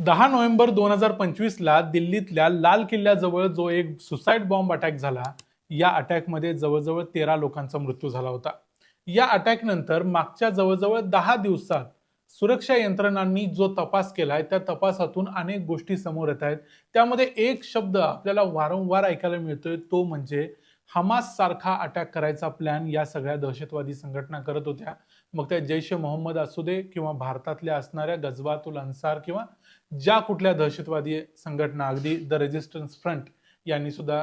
दहा नोव्हेंबर दोन हजार पंचवीसला दिल्लीतल्या लाल किल्ल्याजवळ जो एक सुसाईड बॉम्ब अटॅक झाला या अटॅकमध्ये जवळजवळ तेरा लोकांचा मृत्यू झाला होता. या अटॅकनंतर मागच्या जवळजवळ दहा दिवसात सुरक्षा यंत्रणांनी जो तपास केलाय त्या तपासातून अनेक गोष्टी समोर येत आहेत. त्यामध्ये एक शब्द आपल्याला वारंवार ऐकायला मिळतोय तो म्हणजे हमास सारखा अटॅक करायचा प्लॅन या सगळ्या दहशतवादी संघटना करत होत्या. मग त्या जैश ए मोहम्मद असू दे किंवा भारतातल्या असणाऱ्या गजवातुल अन्सार किंवा ज्या कुठल्या दहशतवादी संघटना अगदी द रेजिस्टन्स फ्रंट यांनी सुद्धा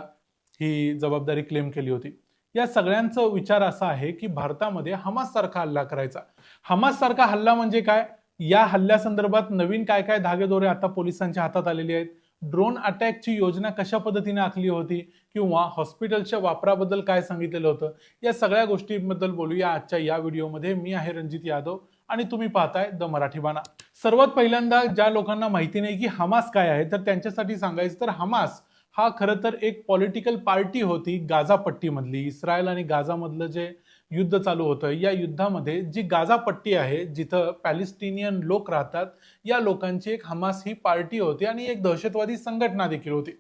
ही जबाबदारी क्लेम केली होती. या सगळ्यांचा विचार असा आहे की भारतामध्ये हमास सारखा हल्ला करायचा. हमास सारखा हल्ला म्हणजे काय? या हल्ल्यासंदर्भात नवीन काय काय धागेदोरे आता पोलिसांच्या हातात आलेले आहेत? ड्रोन अटॅकची योजना कशा पद्धतीने आखली होती किंवा हॉस्पिटलच्या वापराबद्दल काय सांगितलेलं होतं या सगळ्या गोष्टींबद्दल बोलूया आजच्या या व्हिडिओमध्ये. मी आहे रणजित यादव आणि तुम्ही पाहताय द मराठी बाणा. सर्वात पहिल्यांदा ज्या लोकांना माहिती नाही की हमास काय आहे तर त्यांच्यासाठी सांगायचं तर हमास हा खरं तर एक पॉलिटिकल पार्टी होती गाझा पट्टीमधली इस्रायल आणि गाझामधलं जे युद्ध चालू होतं. या युद्धामध्ये जी गाझा पट्टी आहे जिथं पॅलेस्टिनियन लोक राहतात या लोकांची एक हमास ही पार्टी होती आणि एक दहशतवादी संघटना देखील होती.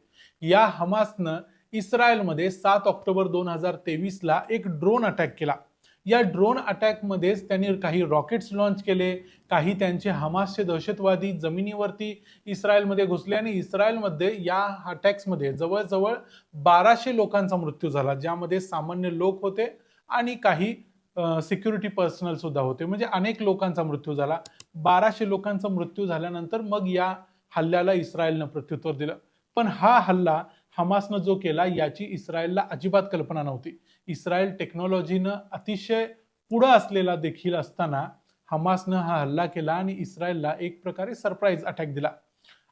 या हमासनं इस्रायलमध्ये सात ऑक्टोबर दोन हजार तेवीसला एक ड्रोन अटॅक केला. या ड्रोन अटॅकमध्येच त्यांनी काही रॉकेट्स लॉन्च केले काही त्यांचे हमासचे दहशतवादी जमिनीवरती इस्रायलमध्ये घुसले आणि इस्रायलमध्ये या अटॅक्समध्ये जवळजवळ बाराशे लोकांचा मृत्यू झाला ज्यामध्ये सामान्य लोक होते आणि काही सिक्युरिटी पर्सनल सुद्धा होते. म्हणजे अनेक लोकांचा मृत्यू झाला. बाराशे लोकांचा मृत्यू झाल्यानंतर मग या हल्ल्याला इस्रायलनं प्रत्युत्तर दिलं. पण हा हल्ला हमासनं जो केला याची इस्रायलला अजिबात कल्पना नव्हती. इस्रायल टेक्नॉलॉजीनं अतिशय पुढं असलेला देखील असताना हमासनं हा हल्ला केला आणि इस्रायलला एक प्रकारे सरप्राईज अटॅक दिला.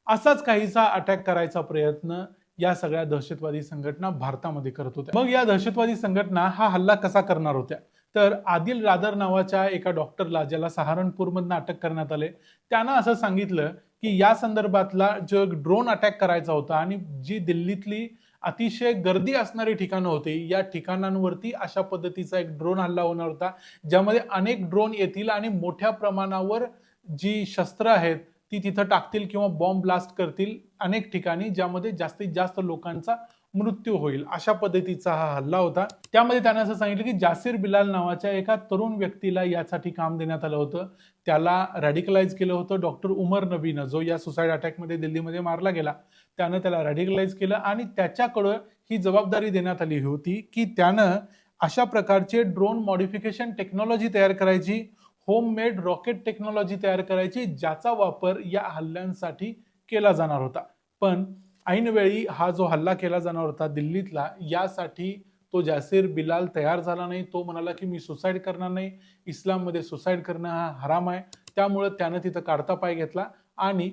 असाच काहीसा अटॅक करायचा प्रयत्न या सगळ्या दहशतवादी संघटना भारतामध्ये करत होत्या. मग या दहशतवादी संघटना हा हल्ला कसा करणार होत्या? तर आदिल रादर नावाच्या एका डॉक्टरला ज्याला सहारणपूरमधनं अटक करण्यात आले. त्यानं असं सांगितलं की या संदर्भातला जो ड्रोन अटॅक करायचा होता आणि जी दिल्लीतली अतिशय गर्दी असणारी ठिकाणं होती या ठिकाणांवरती अशा पद्धतीचा एक ड्रोन हल्ला होणार होता ज्यामध्ये अनेक ड्रोन येतील आणि मोठ्या प्रमाणावर जी शस्त्र आहेत ती तिथं टाकतील किंवा बॉम्ब ब्लास्ट करतील अनेक ठिकाणी ज्यामध्ये जास्तीत जास्त लोकांचा मृत्यू होईल. अशा पद्धतीचा हा हल्ला होता. त्यामध्ये त्याने असं सांगितलं की जासीर बिलाल नावाच्या एका तरुण व्यक्तीला यासाठी काम देण्यात आलं होतं. त्याला रॅडिकलाइज केलं होतं. डॉक्टर उमर नबीनं जो या सुसाईड अटॅकमध्ये दिल्लीमध्ये मारला गेला त्यानं त्याला रॅडिकलाइज केलं आणि त्याच्याकडं ही जबाबदारी देण्यात आली होती की त्यानं अशा प्रकारचे ड्रोन मॉडिफिकेशन टेक्नॉलॉजी तयार करायची होममेड रॉकेट टेक्नॉलॉजी तयार करायची ज्याचा वापर या हल्ल्यांसाठी केला जाणार होता. पण ऐनवेळी हा जो हल्ला केला जाणार होता दिल्लीतला यासाठी तो जासीर बिलाल तयार झाला नाही. तो म्हणाला की मी सुसाईड करणार नाही. इस्लाममध्ये सुसाईड करणं हा हराम आहे. त्यामुळं त्यानं तिथं काढता पाय घेतला आणि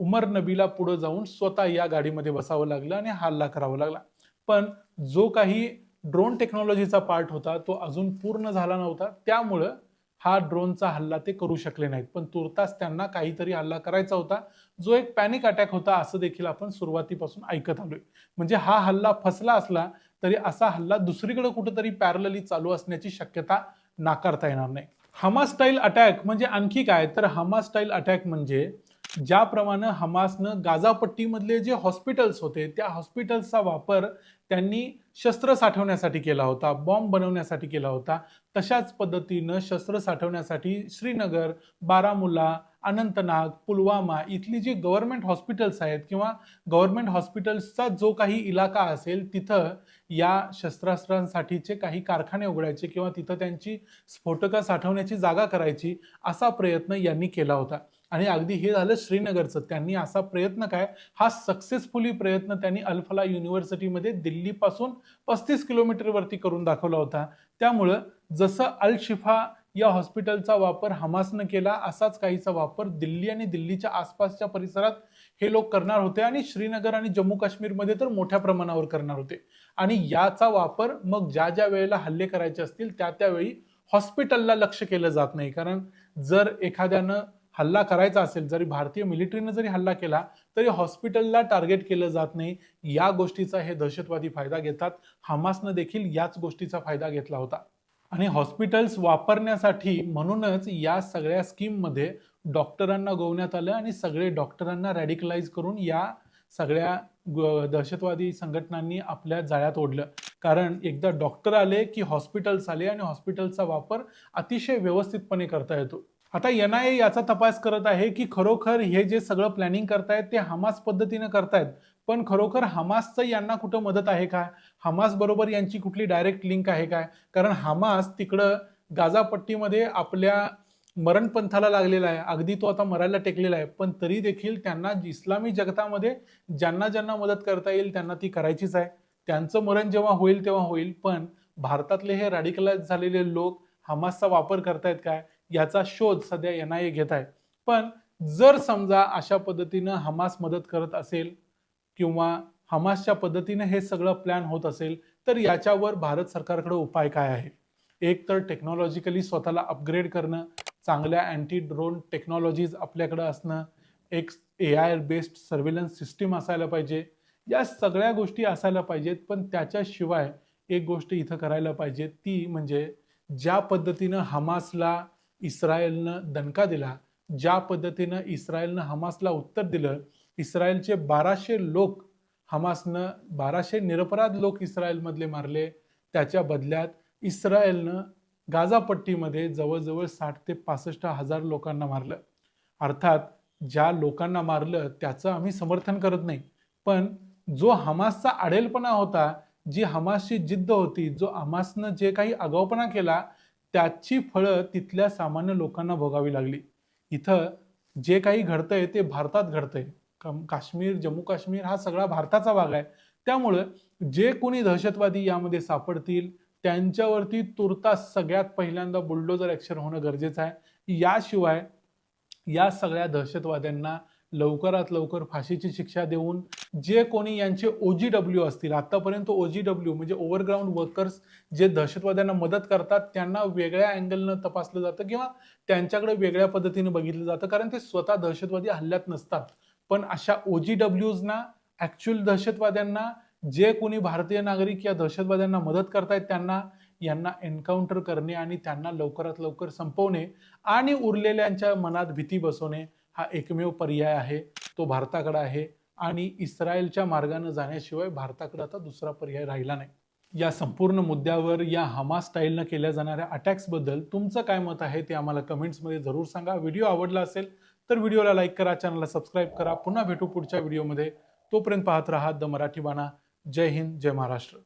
उमर नबीला पुढे जाऊन स्वतः या गाडीमध्ये बसावं लागलं आणि हल्ला करावा लागला. पण जो काही ड्रोन टेक्नॉलॉजीचा पार्ट होता तो अजून पूर्ण झाला नव्हता. त्यामुळं हा ड्रोनचा हल्ला ते करू शकले नाहीत. पण तुर्तास त्यांना काहीतरी हल्ला करायचा होता. जो एक पॅनिक अटॅक होता असं देखील आपण सुरुवातीपासून ऐकत आलोय. म्हणजे हा हल्ला फसला असला तरी असा हल्ला दुसरीकडे कुठेतरी पॅरलली चालू असण्याची शक्यता नाकारता येणार नाही. हमा स्टाईल अटॅक म्हणजे आणखी काय? तर हमा स्टाईल अटॅक म्हणजे ज्याप्रमाणे हमासनं गाझापट्टीमधले जे हॉस्पिटल्स होते त्या हॉस्पिटल्सचा वापर त्यांनी शस्त्र साठवण्यासाठी केला होता बॉम्ब बनवण्यासाठी केला होता. तशाच पद्धतीनं शस्त्र साठवण्यासाठी श्रीनगर बारामुल्ला अनंतनाग पुलवामा इथली जी गव्हर्नमेंट हॉस्पिटल्स आहेत किंवा गव्हर्नमेंट हॉस्पिटल्सचा जो काही इलाका असेल तिथं या शस्त्रास्त्रांसाठीचे काही कारखाने उघडायचे किंवा तिथं त्यांची स्फोटकं साठवण्याची जागा करायची असा प्रयत्न यांनी केला होता. आणि अगदी हे झालं श्रीनगरचं. त्यांनी असा प्रयत्न काय? हा सक्सेसफुली प्रयत्न त्यांनी अल्फला युनिव्हर्सिटीमध्ये दिल्लीपासून पस्तीस किलोमीटरवरती करून दाखवला होता. त्यामुळं जसं अल शिफा या हॉस्पिटलचा वापर हमासनं केला असाच काहीचा वापर दिल्ली आणि दिल्लीच्या आसपासच्या परिसरात हे लोक करणार होते आणि श्रीनगर आणि जम्मू काश्मीरमध्ये तर मोठ्या प्रमाणावर करणार होते. आणि याचा वापर मग ज्या ज्या वेळेला हल्ले करायचे असतील त्या त्यावेळी हॉस्पिटलला लक्ष केलं जात नाही. कारण जर एखाद्यानं हल्ला करायचा असेल जरी भारतीय मिलिटरीनं जरी हल्ला केला तरी हॉस्पिटलला टार्गेट केलं जात नाही. या गोष्टीचा हे दहशतवादी फायदा घेतात. हमासनं देखील याच गोष्टीचा फायदा घेतला होता. आणि हॉस्पिटल्स वापरण्यासाठी म्हणूनच या सगळ्या स्कीममध्ये डॉक्टरांना गोवण्यात आलं आणि सगळे डॉक्टरांना रॅडिकलाइज करून या सगळ्या दहशतवादी संघटनांनी आपल्या जाळ्यात ओढलं. कारण एकदा डॉक्टर आले की हॉस्पिटल्स आले आणि हॉस्पिटलचा वापर अतिशय व्यवस्थितपणे करता येतो. आता एन आय ए याचा तपास करत आहे की खरोखर हे जे सगळं प्लॅनिंग करतायत ते हमास पद्धतीनं करतायत. पण खरोखर हमासचं यांना कुठं मदत आहे का? हमास बरोबर यांची कुठली डायरेक्ट लिंक आहे काय कारण हमास तिकडं गाजापट्टीमध्ये आपल्या मरणपंथाला लागलेला आहे. अगदी तो आता मरायला टेकलेला आहे. पण तरी देखील त्यांना इस्लामी जगतामध्ये ज्यांना ज्यांना मदत करता येईल त्यांना ती करायचीच आहे. त्यांचं मरण जेव्हा होईल तेव्हा होईल. पण भारतातले हे रॅडिकलाइज झालेले लोक हमासचा वापर करतायत काय? याचा शोध सध्या एन आय ए घेत आहे. पण जर समजा अशा पद्धतीनं हमास मदत करत असेल किंवा हमासच्या पद्धतीनं हे सगळं प्लॅन होत असेल तर याच्यावर भारत सरकारकडे उपाय काय आहे? एक तर टेक्नॉलॉजिकली स्वतःला अपग्रेड करणं चांगल्या अँटी ड्रोन टेक्नॉलॉजीज आपल्याकडं असणं एक A I based surveillance system असायला पाहिजे. या सगळ्या गोष्टी असायला पाहिजेत पण त्याच्याशिवाय एक गोष्ट इथं करायला पाहिजे ती म्हणजे ज्या पद्धतीनं हमासला इस्रायलनं दणका दिला. ज्या पद्धतीनं इस्रायलनं हमासला उत्तर दिलं इस्रायलचे बाराशे लोक हमासनं बाराशे निरपराध लोक इस्रायलमधले मारले. त्याच्या बदल्यात इस्रायलनं गाझापट्टीमध्ये जवळजवळ साठ ते पासष्ट हजार लोकांना मारलं. अर्थात ज्या लोकांना मारलं त्याचं आम्ही समर्थन करत नाही. पण जो हमासचा आडेलपणा होता जी हमासची जिद्द होती जो हमासनं जे काही आगाऊपणा केला त्याची फळं तिथल्या सामान्य लोकांना भोगावी लागली. इथं जे काही घडतंय ते भारतात घडतंय. काश्मीर जम्मू काश्मीर हा सगळा भारताचा भाग आहे. त्यामुळं जे कोणी दहशतवादी यामध्ये सापडतील त्यांच्यावरती तुर्तास सगळ्यात पहिल्यांदा बुलडोजर ॲक्शन होणं गरजेचं आहे. याशिवाय या सगळ्या दहशतवाद्यांना लवकरात लवकर फाशीची शिक्षा देऊन जे कोणी यांचे ओजी डब्ल्यू असतील आतापर्यंत ओजी डब्ल्यू म्हणजे ओव्हरग्राऊंड वर्कर्स जे दहशतवाद्यांना मदत करतात त्यांना वेगळ्या अँगलनं तपासलं जातं किंवा त्यांच्याकडे वेगळ्या पद्धतीने बघितलं जातं कारण ते स्वतः दहशतवादी हल्ल्यात नसतात. पण अशा ओजी डब्ल्यूजना ॲक्च्युअल दहशतवाद्यांना जे कोणी भारतीय नागरिक या दहशतवाद्यांना मदत करतायत त्यांना यांना एन्काउंटर करणे आणि त्यांना लवकरात लवकर संपवणे आणि उरलेल्यांच्या मनात भीती बसवणे हा एकमेव पर्याय आहे तो भारताकडे आहे आणि इस्रायलच्या मार्गाने जाण्याशिवाय भारताकडे आता दुसरा पर्याय राहिला नाही. या संपूर्ण मुद्द्यावर या हमा स्टाईलनं केल्या जाणाऱ्या अटॅक्सबद्दल तुमचं काय मत आहे ते आम्हाला कमेंट्समध्ये जरूर सांगा. व्हिडिओ आवडला असेल तर व्हिडिओला लाईक करा चॅनलला सबस्क्राईब करा. पुन्हा भेटू पुढच्या व्हिडिओमध्ये तोपर्यंत पाहत राहा द मराठी बाणा. जय हिंद जय महाराष्ट्र.